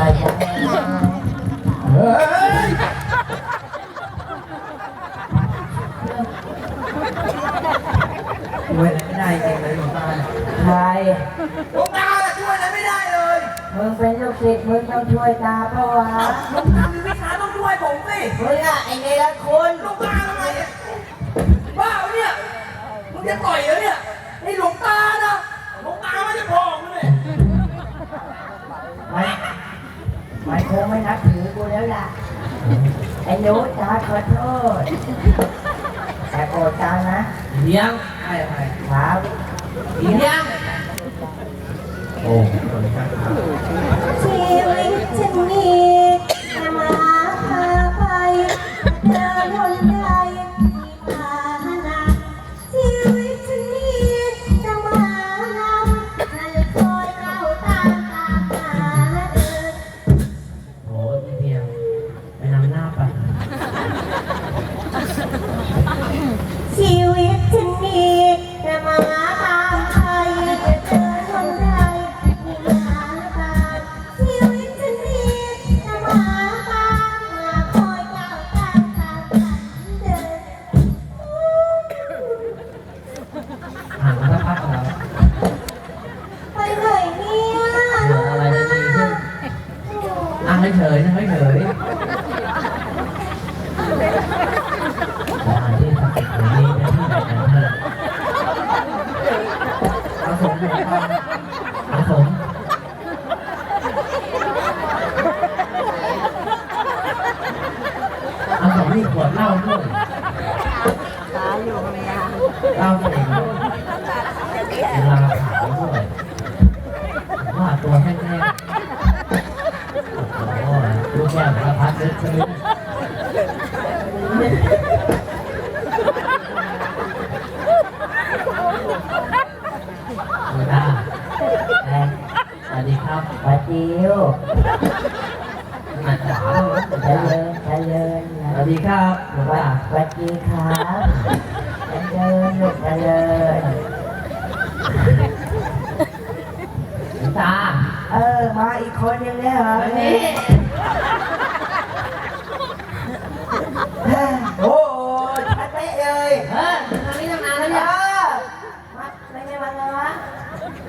ไปจ้ะเฮ้ยช่วยอะไรไม่ได้จริงเลยหลวงตาใครหลวงตาช่วยอะไรไม่ได้เลยมึงเป็นลูกศิษย์มึงต้องช่วยตาเพราะว่าหลวงตามีวิชาต้องช่วยผมสิมึงอะไอ้เนรคุณ ขอโทษ แต่โกรธตานะเลี้ยงใช่ใช่ครับเลี้ยงโอ้ชีวิตฉันมี สมหลวงตาอาสมอาสมนี่ขวดเหล้าด้วยเหล้าเองด้วยเวลาขาวด้วยว่าตัวแห้งๆโอ้โหลูแก้วสารพัดเลึกซึ้งไม่ได้แอนสวัสดีครับ ปาจิว มาจ๋า เจริญเจริญ สวัสดีครับหล วงปาตาปาจีครับเจริญลูกเจริญหลวงตา เออ มาอีกคนยังเนี่ยเหรอวันนี้โอ้โหชัดเป๊ะเลยเออทำนี้ตั้งนานแล้วเอเนี่ยอมาไม่ได้มาไงวะ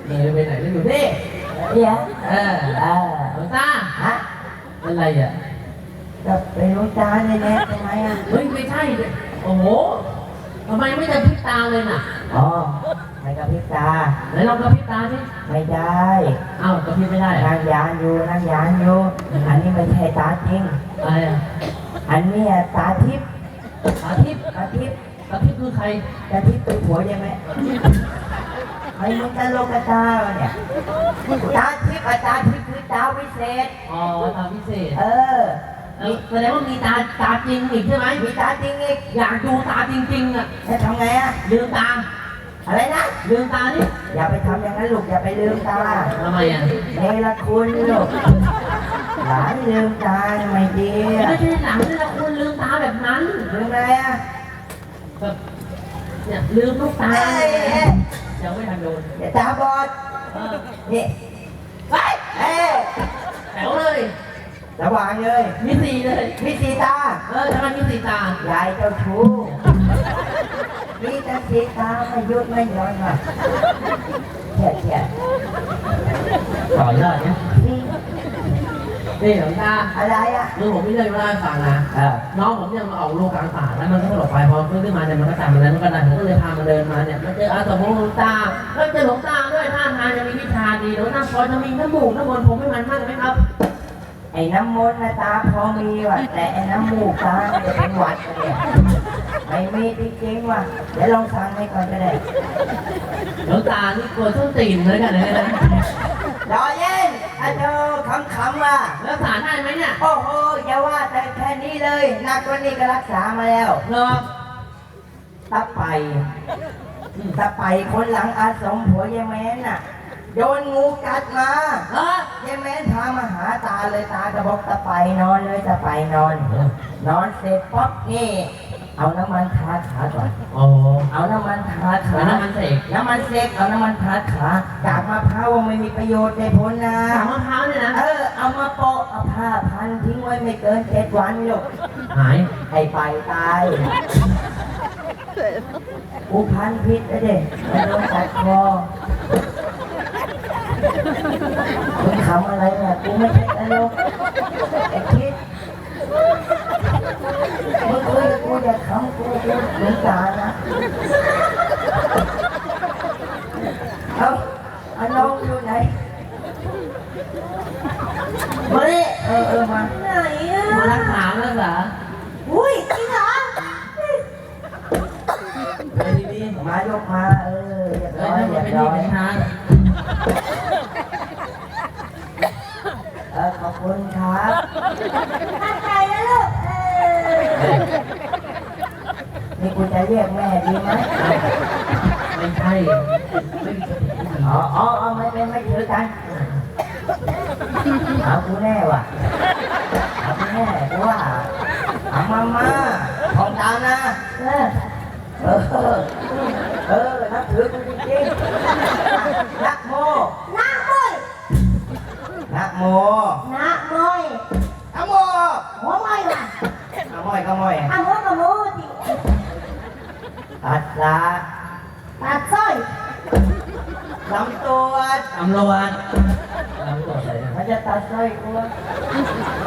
นี่ไปไหนแล้วอยู่นี่เดี๋ยวเออเออหลวงตาฮะเป็นไรอะ จะเป็นลูกตาเนี่ยแน่ทำไมอะเฮ้ยไม่ใช่เลยโอ้โหทำไมไม่จะพริบตาเลยน่ะอ๋อไม่กระพริบตาไหนลองกระพริบตาสิไม่ได้เอ้ากระพริบไม่ได้เหรอนั่งยานอยู่นั่งยานอยู่อันนี้ไม่ใช่ตาจริง อะไรอะอันเนี้ยตาทิพย์ตาทิพย์ตาทิพย์ตาทิพย์คือใครตาทิพย์เป็นผัวใช่ไหมไอ้มึงตลกกระตาวะเนี่ยตาทิพย์กับตาทิพย์คือตาวิเศษอ๋อตาพิเศษ เออเออ แสดงว่ามีตาตาจริงอีกใช่ไหมมีตาจริงอีกอยากดูตาจริงๆอะจะทำไงอะลืมตา อะไรนะลืมตานี่อย่าไปทำอย่างนั้นลูกอย่าไปลืมตาทำไมอะเนรคุณลูกหลานลืมตาทำไมดีอะไม่ใช่หลังนี่นะคุณลืมตาแบบนั้นลืมอะไรอะแบบเนี่ยลืมลูกตาเอ้ยเอ้ยยังไม่ทันโดนอย่าตาบอดเออนี่ไปเอ้ยแถวเลย สว่างเลยมีสีเลย มีสีตา เออทำไมมีสีตายายเจ้าชู้มีแต่สีตาไม่หยุดไม่หย่อนว่ะเฉียดเฉียดต่อยอดเนี่ยนี่นี่หลวงตาอะไรอะคือผมไม่ได้เล่าให้ฟังนะเออน้องผมยังมาออกลูกกลางป่าแล้วมันก็สลบไปพอฟื้นขึ้นมาเนี่ยมันก็ตามมาแล้วมันก็ได้ผมก็เลยพามาเดินมาเนี่ยมาเจออาสมของหลวงตาแล้วเจอหลวงตาด้วยท่าทางจะมีวิชาดีหลวงตาพอจะมีน้ำมูกน้ำมนต์ผมไม่มันมากไหมครับไอ้น้ำมนต์นะตาพอมีว่ะแต่ไอ้น้ำมูกตามันจะเป็นหวัดกันเนี่ยไม่มีจริงๆว่ะเดี๋ยวลองสั่งให้ก่อนก็ได้หลวงตานี่กลัวส้นตีนเลยกันเลยนะรอเย็นอาจารย์ขำๆว่ะรักษาได้ไหมเนี่ยโอ้โหอย่าว่าแต่แค่นี้เลยหนักกว่านี้ก็รักษามาแล้วเหรอตาไป ตาไปคนหลังอาสมผัวยายแมนน่ะ โดนงูกัดมาเออยายแมนพามาหาตาเลยตากระบอกตาไปนอนเลยตาไปนอน นอนเสร็จป๊อกนี่ เอาน้ำมันทาขาก่อนโอ้เอาน้ำมันทาขา แล้วน้ำมันเสกน้ำมันเสกเอาน้ำมันทาขาจากมะพร้าวไม่มีประโยชน์ในพ้นนะถามมะพร้าวเนี่ยนะ เออ เอามาโปะห้าพันทิ้งไว้ไม่เกินเจ็ดวันหรอกหาย ให้ไปตาย กูพันพิษแล้วเด็กมันโดนตัดคอมึงขำอะไรเนี่ยกูไม่ใช่นรกไอ้คิดมึงคุยกับกูอย่าขำกูกูสงสารนะเอาเอาน้องอยู่ไหนมาดิเออเออมา ไหนอะมารักษาแล้วเหรออุ้ มายกมาเออเรียบร้อยยเรียบไม่ร้ดีอยเป็นทางเออขอบคุณครับตั้งใจนะลูกเออนี่คุณจะเรียกแม่ดีไหมไม่ใช่อ๋ออ๋ออ๋อไม่ไม่ถือกันเอากูแน่ว่ะเอากูแน่กูว่าเอามามาของตามนะเออเออ เออ นับถือกูจริงๆนักโมนะมุ้ยนักโมนะมุ้ยนักโมหัวมุ้ยว่ะเอาม้อยก็ม้อยอะหัวกับมุ้ยดิตัดละตัดสร้อยลำตัวตำรวจตำรวจอะไรนะมันจะตัดสร้อยกู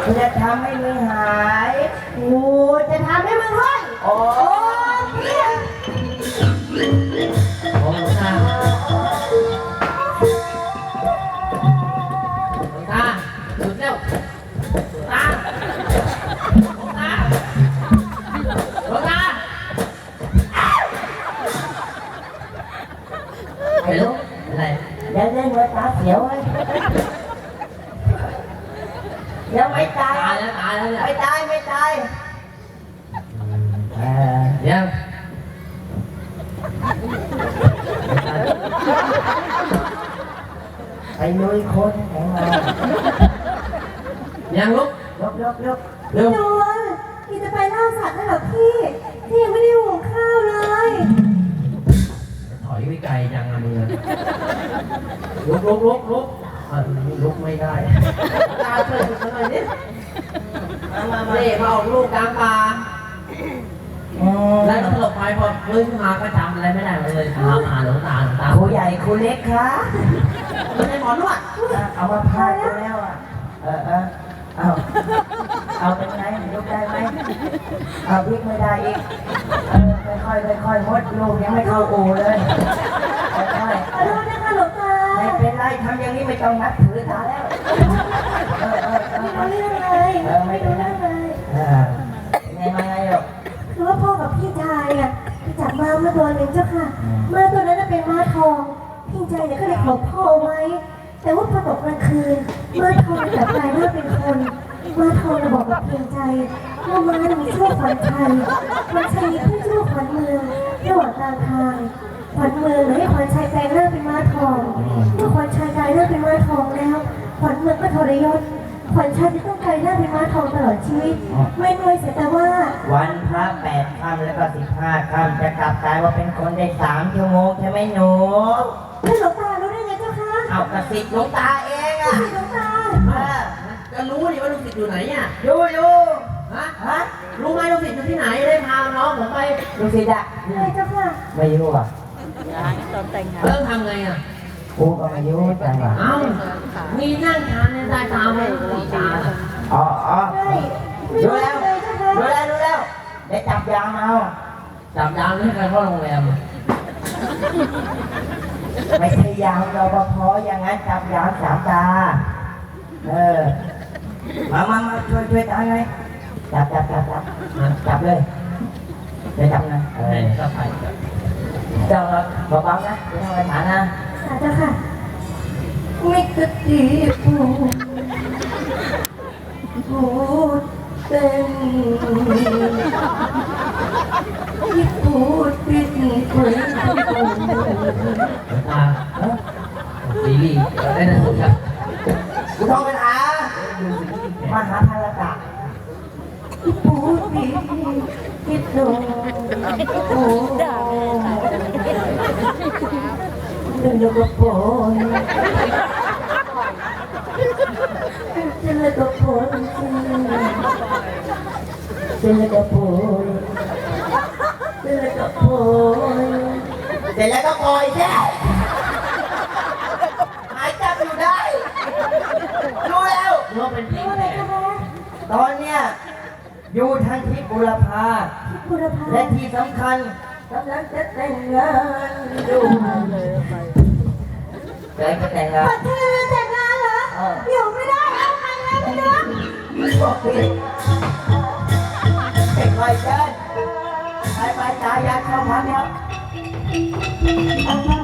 กูจะทำให้มึงหายกูจะทำให้มึงห้อยโอ้ายตายแล้วตายแล้วเนี่ยไม่ตายไม่ตายเออเดี๋ยวไปลุยคนแข็งแรงยังลุกยกยกยกเร็วนวลพี่จะไปล่าสัตว์นะเหรอพี่พี่ยังไม่ได้หุงข้าวเลย ถอยไปไกลจังอะมึงอะลุกลุกลุกลุกอะลุกไม่ได้ตาเชิญอยู่หน่อยนิมามามาเล่มาออกลูกกลางป่าอืมแล้วตลบไปพอฟื้นขึ้นมาก็จำอะไรไม่ได้เลยถามหาหลวงตาหลวงตาครูใหญ่ครูเล็กคะไม่ใช่หมอนวดอะเอามาพาดกูแล้วอะเออเออเอาเอาเป็นไงยกได้ไหมเอาพลิกไม่ได้อีกเออค่อยๆค่อยๆมดลูกยังไม่เข้าอู่เลยค่อย ไม่เป็นไรทำอย่างนี้ไม่ต้องนับถือตาแล้วเออเออเอไม่อรู้เรื่องเลยไม่รู้เรื่องเลยเออไงมาไงหรอกคือว่าพ่อกับพี่ชายอะไปจับม้ามาตัวหนึ่งเจ้าค่ะม้าตัวนั้นน่ะเป็นม้าทอง พี่ชายเนี่ยก็เลยขอพ่อเอาไว้ แต่ว่าพอตกกลางคืนม้าทองกลับกลายร่างเป็นคนม้าทองน่ะบอกกับเพียงใจว่าม้าน่ะมีชั่วขวัญชัยขวัญชัยมีผู้ชั่วขวัญเมืองระหว่างกลางทาง ขวัญเมืองเลยให้ขวัญชัยกลายร่างเป็นม้าทองเมื่อขวัญชัยกลายร่างเป็นม้าทองแล้วขวัญเมืองก็ทรยศขวัญชัยจะต้องกลายร่างเป็นม้าทองตลอดชีวิต ไม่น้อยเสียแต่ว่า วันพระแปดค่ำแล้วก็สิบห้าค่ำจะกลับกลายว่าเป็นคนได้สามชั่วโมงใช่ไหมหนูแล้วหลวงตารู้ได้ไงเจ้าคะเอากระสิบหลวงตาเองอะหลวงตาเออก็รู้ดิว่าลูกศิษย์อยู่ไหนอะอยู่อยู่ฮะฮะรู้ไหมลูกศิษย์อยู่ที่ไหนได้พาน้องผมไปดูสิจ๊ะอะไรเจ้าค่ะไม่รู้อะ เริ่มทำไงอะกูก็ไม่รู้จังหวะเอ้ามีนั่งทานในใต้ตาไหมลูกตาอ๋ออ๋อใช่ไม่รู้รู้แล้วเลยเจ้าค่ะรู้แล้วรู้แล้วเดี๋ยวจับยามเอาจับยามไม่ให้ใครเข้าโรงแรมไม่ใช่ยามรปภอย่างนั้นจับยามสามตา เออ มามามาช่วยช่วยตาหน่อยจับจับจับจับจับเลยเดี๋ยวจับนะเอเอออก็ไป เจ้าเราเบาๆนะไม่ต้องไปฐานนะเจ้าค่ะไม่กระตีผู้พูดเต้นที่พูดปิดคุยหลวงตาซีรีส์ได้นะสุดครับกูท่องเป็นอามกหาภารกะที่พูดปิดคิดโดน ลงโอ้เดินยกกระโปรงเดินยกกระโปรงเป็นแล้วก็โผล่เป็นแล้วก็โผล่เสร็จแล้วก็ปล่อยแค่หายจับอยู่ได้ รู้แล้วรู้ว่าเป็นเพลงว่อะแหไรละตอนเนี้ยอยู่ทางทิศบุรพา บุรพาและที่สำคัญกำลังจะแต่งงานด้วยเดี๋ยวจะแต่งงานปัดเธอแต่งงานเหรอเอออยู่ไม่ได้เอาไปแล้วเนื้อบอกพี่เด็กวัยเกินไปไปตายาเข้าพักครับเอามา